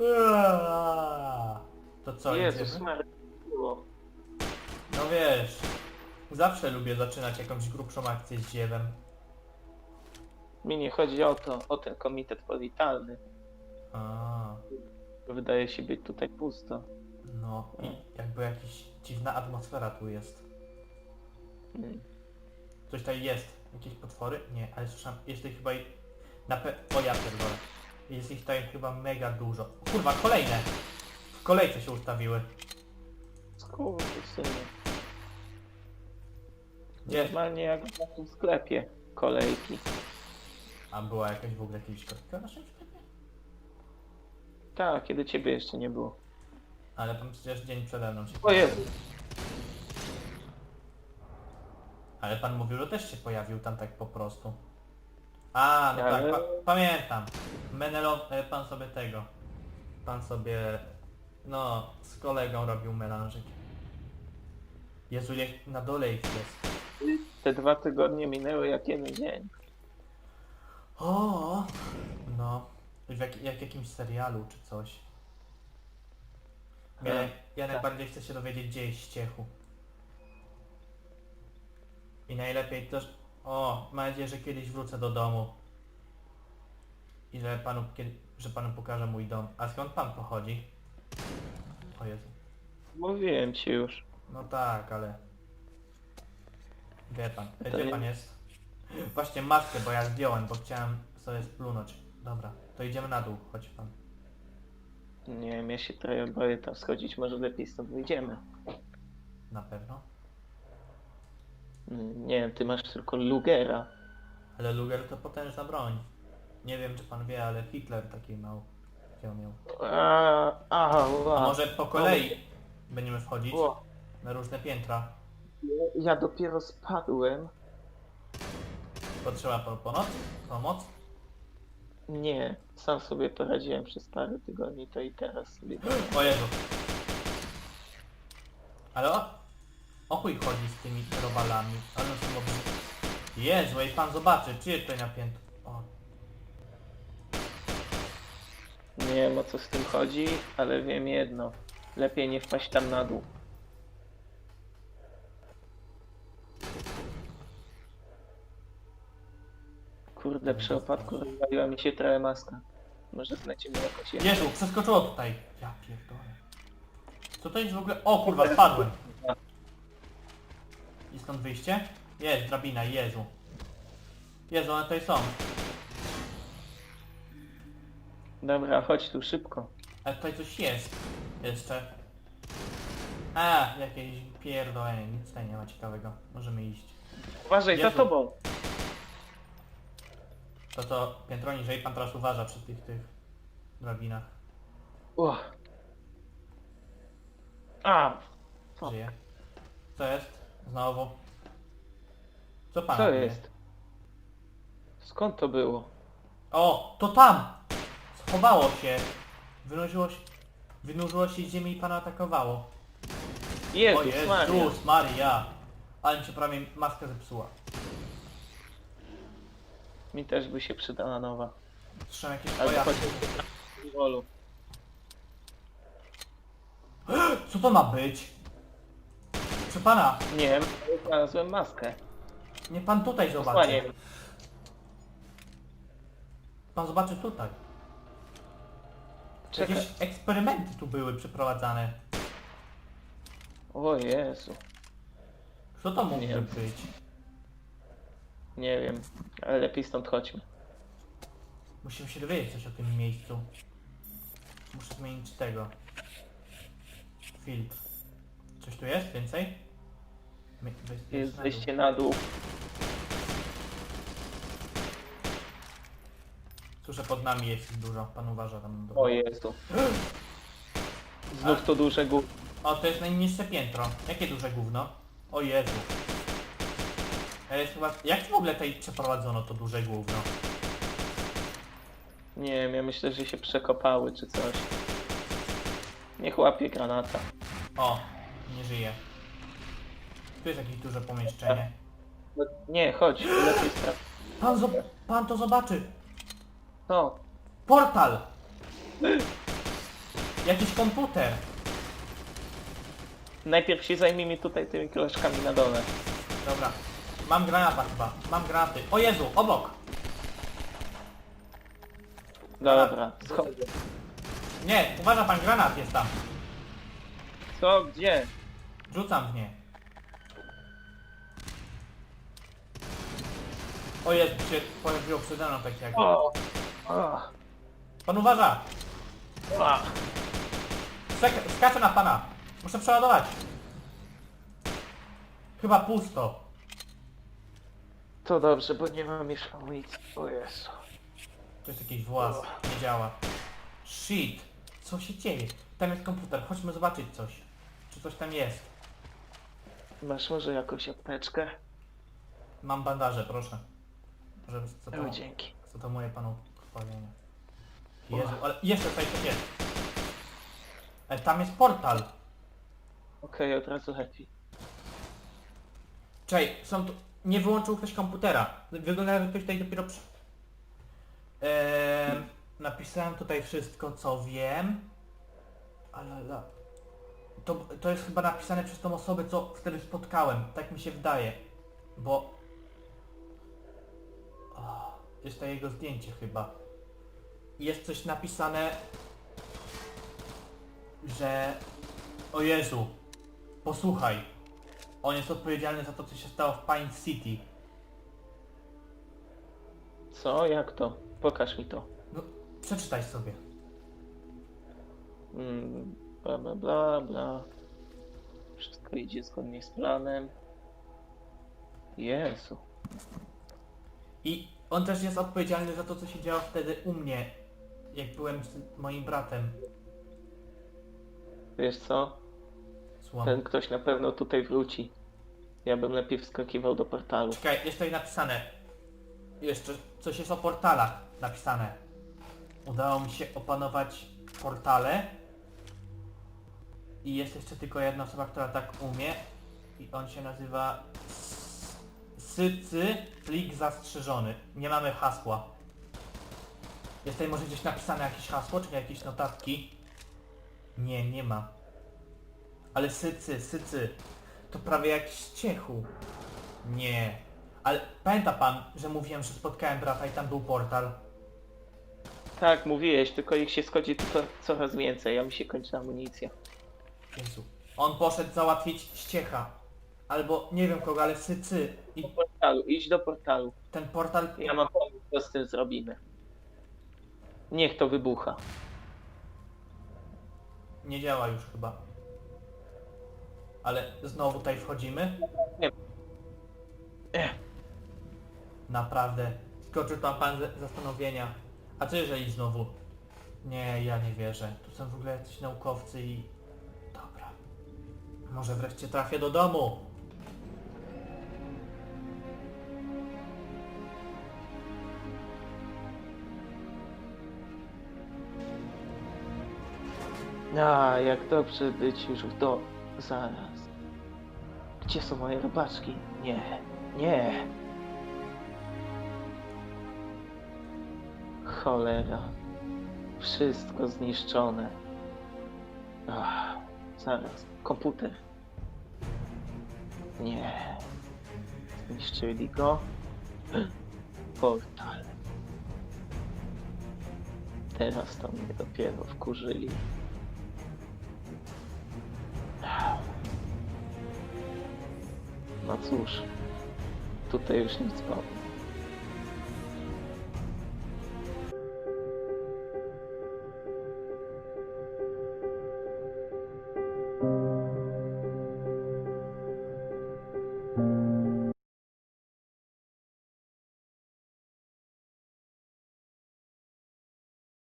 Eee. To co, Jezus idziemy? Maria, było. No wiesz, zawsze lubię zaczynać jakąś grubszą akcję z ziewem. Mi nie chodzi o to, o ten komitet powitalny. A, Wydaje się być tutaj pusto. no i jakby jakaś dziwna atmosfera tu jest. Mm. Coś tutaj jest. Jakieś potwory? Nie, ale słyszałem, ich chyba i... Na pe... O ja pierdolę. Jest ich tutaj chyba mega dużo. Kurwa, kolejne! W kolejce się ustawiły. Skurwysyny. Gdzie? Normalnie jak w sklepie. Kolejki. A była jakaś w ogóle kolejka w naszym sklepie? Tak, kiedy ciebie jeszcze nie było. Ale tam przecież dzień przede mną się O Jezu. Ale pan mówił, że też się pojawił tam tak po prostu. A, no tak, pa pamiętam. Menelo, e, pan sobie tego. Pan sobie, no, z kolegą robił melanżyk. Jezu, jak na dole ich jest. Te dwa tygodnie minęły jak jeden dzień. O, no. W jak, jak jakimś serialu czy coś. Ja, ja tak. najbardziej chcę się dowiedzieć, gdzie jest ściechu. I najlepiej też... O, mam nadzieję, że kiedyś wrócę do domu. I że panu, kiedy, że panu pokażę mój dom. A skąd pan pochodzi? O Jezu. Mówiłem ci już. No tak, ale... Wie pan. E, To Gdzie nie- pan jest? Właśnie maskę, bo ja zdjąłem, bo chciałem sobie splunąć. Dobra, to idziemy na dół, chodź pan. Nie wiem, ja się trochę boję tam schodzić, może lepiej stąd wyjdziemy. Na pewno. Nie wiem, ty masz tylko Lugera. Ale Luger to potężna broń. Nie wiem, czy pan wie, ale Hitler taki miał. Takiego miał. A, a, A może po kolei będziemy wchodzić na różne piętra. Ja dopiero spadłem. Potrzeba po pomoc? Pomoc? Nie, sam sobie poradziłem przez parę tygodni, to i teraz sobie. O Jezu. Ale o, o chuj chodzi z tymi robalami. Ale no są obrzy... Jezu, i pan zobaczy, czy jest tutaj napięto. O, Nie wiem o co z tym chodzi, ale wiem jedno. Lepiej nie wpaść tam na dół. Kurde, przy opadku rozwaliła mi się trochę maska. Może zlecimy jakoś jeszcze. Jezu, przeskoczyło tutaj. Ja pierdolę. Co to jest w ogóle? O kurwa, spadłem. I skąd wyjście? Jest, drabina, Jezu. Jezu, one tutaj są. Dobra, chodź tu szybko. Ale tutaj coś jest. Jeszcze. A, jakieś pierdolenie, nic tutaj nie ma ciekawego. Możemy iść. Uważaj, za Jezu. tobą! To to piętro niżej, pan teraz uważa przy tych, tych drabinach. O. A! Żyje. Co jest? Znowu. Co pan Co robi? jest? Skąd to było? O, to tam! Schowało się. Wynurzyło się, wynurzyło się z ziemi i pana atakowało. o Jezus Maria! Jezus Maria! Ale mi się prawie maska zepsuła. Mi też by się przydała nowa. Słyszę jakieś pojazdy. wolu. Co to ma być? Proszę pana, Nie wiem, znalazłem maskę. nie pan tutaj zobaczy. Pan zobaczy tutaj. Czekaj. Jakieś eksperymenty tu były przeprowadzane. O Jezu. Co to mógłby Nie. być? Nie wiem, ale lepiej stąd chodźmy. Musimy się dowiedzieć coś o tym miejscu. Muszę zmienić tego. Filtr. Coś tu jest więcej? Jest zejście dół. na dół. Słyszę pod nami jest ich dużo. Pan uważa tam. do- O Jezu. Znów to duże gó... O, to jest najniższe piętro. Jakie duże gówno? O Jezu. Ale jest chyba... Jak w ogóle tutaj przeprowadzono to duże gówno? Nie wiem, ja myślę, że się przekopały czy coś. Niech łapie granata. O, nie żyje. Tu jest jakieś duże pomieszczenie. No, Nie, chodź, lepiej sprawdź. Pan, pan to zobaczy! No, Portal! Jakiś komputer. Najpierw się zajmijmy tutaj tymi koleżkami na dole. Dobra. Mam granata chyba. Mam granaty. O Jezu, obok. Dobra, scho- Nie, uważa pan, granat jest tam. co, gdzie? Rzucam w nie. O Jezu, się pojawiło przede mną tak jak. O! O! Pan uważa! O! Skak- skaczę na pana! Muszę przeładować! Chyba pusto. To dobrze, bo nie mam już amunicji. O Jezu. To jest jakiś włas. Nie działa. Shit! Co się dzieje? Tam jest komputer. Chodźmy zobaczyć coś. Czy coś tam jest. Masz może jakąś apteczkę? Mam bandaże, proszę. Co to, O, dzięki. co to moje panu chwalenie. Jezu, ale jeszcze tutaj coś jest. E, tam jest portal. Okej, od razu lepiej. Czej, są tu... Nie wyłączył ktoś komputera. Wygląda jakby ktoś tutaj dopiero przy... Eee, napisałem tutaj wszystko, co wiem. Ale... la- To, to jest chyba napisane przez tą osobę, co wtedy spotkałem. Tak mi się wydaje. Bo... O, jest to jego zdjęcie chyba. Jest coś napisane... Że... O Jezu! Posłuchaj. On jest odpowiedzialny za to, co się stało w Pine City. Co? Jak to? Pokaż mi to. No, przeczytaj sobie. Mm, bla bla bla bla. Wszystko idzie zgodnie z planem. Jezu. I on też jest odpowiedzialny za to, co się działo wtedy u mnie, jak byłem z moim bratem. Wiesz co? Słucham. Ten ktoś na pewno tutaj wróci. Ja bym lepiej wskakiwał do portalu. Czekaj, jest tutaj napisane. Jeszcze coś jest o portalach napisane. Udało mi się opanować portale. I jest jeszcze tylko jedna osoba, która tak umie. I on się nazywa... Sycy plik zastrzeżony. Nie mamy hasła. Jest tutaj może gdzieś napisane jakieś hasło, czy jakieś notatki? Nie, nie ma. Ale sycy, sycy. To prawie jak z ciechu. Nie. Ale pamięta pan, że mówiłem, że spotkałem brata i tam był portal? Tak, mówiłeś, tylko ich się schodzi tylko coraz więcej, a mi się kończy amunicja. Jezu. On poszedł załatwić ściecha. Albo nie wiem kogo, ale sycy. I Do portalu, idź do portalu. ten portal... Ja mam pomysł, co z tym zrobimy. Niech to wybucha. Nie działa już chyba. Ale znowu tutaj wchodzimy? Nie. Ech. Naprawdę. Skoczył tam pan ze zastanowienia. A co jeżeli znowu? Nie, ja nie wierzę. Tu są w ogóle jacyś naukowcy i... Dobra. Może wreszcie trafię do domu. A, jak dobrze być już w do... Zaraz. Gdzie są moje robaczki? Nie, nie. Cholera. Wszystko zniszczone. Ach, zaraz. Komputer. Nie. Zniszczyli go. Portal. Teraz to mnie dopiero wkurzyli. No cóż, tutaj już nic powiem.